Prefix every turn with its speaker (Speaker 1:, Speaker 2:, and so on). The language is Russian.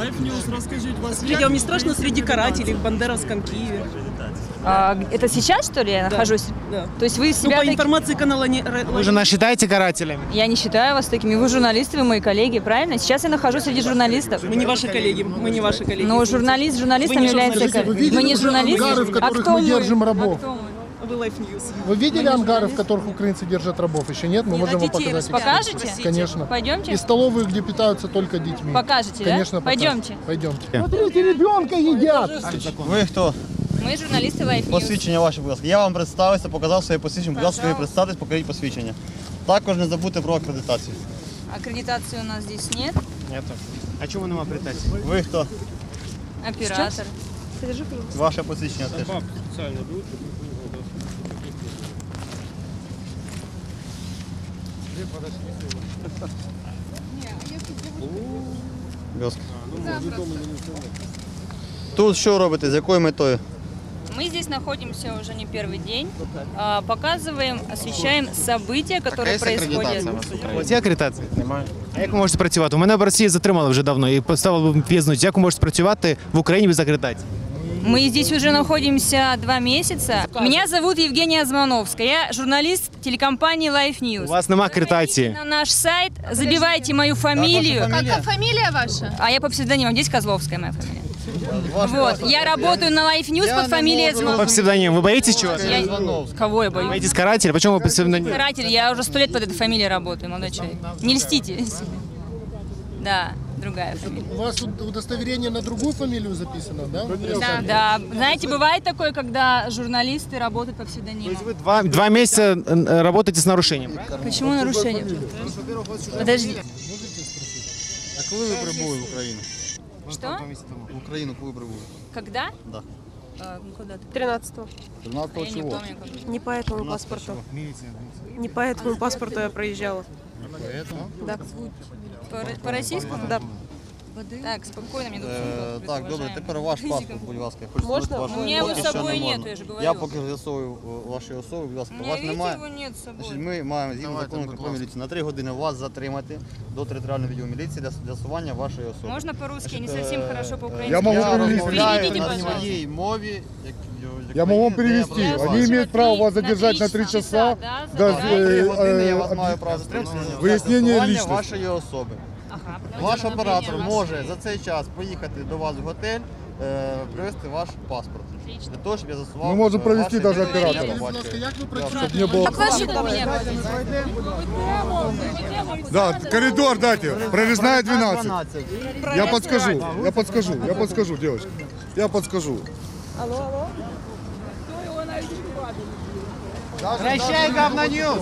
Speaker 1: Life News, расскажіть, у вас
Speaker 2: а вам не страшно среди карателей в Бандеровском Киеве?
Speaker 3: А, это сейчас, что ли, я нахожусь?
Speaker 2: Да.
Speaker 3: То есть вы
Speaker 2: Ну,
Speaker 3: себя...
Speaker 2: по
Speaker 3: таки-
Speaker 2: информации канала не...
Speaker 4: Вы же нас считаете карателями?
Speaker 3: Я не считаю вас такими. Вы журналисты, вы мои коллеги, правильно? Сейчас я нахожусь среди журналистов.
Speaker 2: Мы не ваши коллеги, мы не ваши коллеги.
Speaker 3: Но журналист журналистом является... Мы не журналисты. а кто
Speaker 5: мы?
Speaker 3: А кто мы?
Speaker 2: Вы Life News.
Speaker 5: Вы видели ангары, в которых украинцы держат рабов? Еще нет? Мы можем вам показать.
Speaker 3: Покажете?
Speaker 5: Конечно.
Speaker 3: Пойдемте?
Speaker 5: И столовые, где питаются только детьми.
Speaker 3: Покажете, да?
Speaker 5: Конечно, покажем.
Speaker 3: Пойдемте.
Speaker 5: Пойдемте. Смотрите, ребенка едят!
Speaker 6: Ви хто?
Speaker 3: Мы журналисты Life News.
Speaker 6: Посвідчення ваше, будь ласка. Я вам представився, показав своє посвідчення. Будь ласка, ви представтесь, покажіть посвідчення. Також не забудьте про акредитацію.
Speaker 3: Аккредитации у нас здесь нет.
Speaker 4: Нет. А чому нема претензій?
Speaker 6: Ви хто?
Speaker 3: Оператор.
Speaker 6: Ваше посвідчення теж. Будь ласка. Тут що робите? З якою метою?
Speaker 3: Мы здесь находимся уже не первый день. А, Показываем, освещаем события, которые происходят.
Speaker 4: У вас є акредитація? Немає. А як ви можете працювати? У мене в Росії затримали вже давно і поставили в'язницю. Як ви можете працювати в Україні без акредитації?
Speaker 3: Мы здесь уже находимся два месяца. Меня зовут Евгения Азмановская. Я журналист телекомпании Life News.
Speaker 4: У вас нема акредитації.
Speaker 3: На наш сайт, забивайте мою фамилию.
Speaker 6: Фамілія?
Speaker 7: Фамилия ваша?
Speaker 3: А я по псевдонимам. Здесь Козловская моя фамилия.
Speaker 6: Ваш
Speaker 3: Вот. Я работаю на Life News
Speaker 6: Я
Speaker 3: под
Speaker 6: не
Speaker 3: фамилией
Speaker 6: можу.
Speaker 4: По
Speaker 3: Азмановская.
Speaker 4: псевдоніму. Ви боїтесь чогось?
Speaker 3: Я-
Speaker 6: Івановський.
Speaker 3: Кого я боюсь?
Speaker 4: Боїтесь карателя? Почему вы по псевдоніму?
Speaker 3: Каратель, я уже сто лет под этой фамилией работаю, молодой человек. Не льстите себе. Да, другая фамилия.
Speaker 5: У вас удостоверение на другую фамилию записано, да?
Speaker 3: Да, да. Знаете, бывает такое, когда журналисты работают по псевдониму.
Speaker 4: Вы два, два месяца э, работаете с нарушением.
Speaker 3: Почему нарушение? Подожди.
Speaker 6: А коли ви прибули в Україну?
Speaker 3: Что?
Speaker 6: В Україну коли прибули?
Speaker 3: Когда?
Speaker 6: Да.
Speaker 3: А, ну, куда ты?
Speaker 7: 13
Speaker 6: 13
Speaker 3: Я не
Speaker 6: чого?
Speaker 3: помню. как.
Speaker 7: Не по этому паспорту. Не по этому паспорту я проезжала. Да.
Speaker 3: По, по российскому?
Speaker 7: Да.
Speaker 3: Так, спокойно, мне тут
Speaker 6: Е, Так, добре, тепер ваш паспорт, будь ласка. Я хочу
Speaker 7: Можна?
Speaker 6: ваш
Speaker 3: У мене його з собою нету, я ж говорю.
Speaker 6: Я поки з'ясовую е, ваші особи, будь ласка,
Speaker 3: У
Speaker 6: вас немає.
Speaker 3: его нет с собой.
Speaker 6: Значить, ми маємо згідно закону про міліцію на три години вас затримати до територіального відділу міліції для з'ясування вашої особи.
Speaker 3: Можно по-русски, не совсем
Speaker 6: е,
Speaker 3: хорошо
Speaker 6: е,
Speaker 3: по-украински.
Speaker 5: Я могу
Speaker 6: Я
Speaker 5: перевести.
Speaker 6: розмовляю
Speaker 3: Переведите,
Speaker 6: на
Speaker 3: пожалуйста.
Speaker 6: своїй мові. як- як
Speaker 5: Я могу вам
Speaker 6: мені
Speaker 5: перевести.
Speaker 6: проживаю.
Speaker 5: Они имеют право вас
Speaker 3: На три
Speaker 5: задержать на три часа,
Speaker 3: да,
Speaker 5: до,
Speaker 3: забирайте.
Speaker 6: На три
Speaker 5: э,
Speaker 6: години я
Speaker 5: э,
Speaker 6: вас
Speaker 5: об-
Speaker 6: маю право затримати. для
Speaker 5: Вияснення
Speaker 6: з'ясування
Speaker 5: лічності.
Speaker 6: вашої особи.
Speaker 3: Ага.
Speaker 6: Ваш оператор може за цей час поїхати до вас в готель, е, привезти ваш паспорт. Для того, щоб я засував.
Speaker 5: Ми можемо
Speaker 6: е,
Speaker 5: провести
Speaker 6: ваше
Speaker 5: даже
Speaker 6: ідентифікаційне
Speaker 5: оператора. Будь
Speaker 6: бачення.
Speaker 5: ласка, як ви
Speaker 6: Да,
Speaker 5: працюєте? Щоб не було...
Speaker 3: Ваши документы.
Speaker 8: Да, коридор дайте. Прорезная 12.
Speaker 6: 12.
Speaker 8: Я подскажу, я подскажу, я подскажу, девочки. Я подскажу.
Speaker 4: Прощай, говно Ньюс!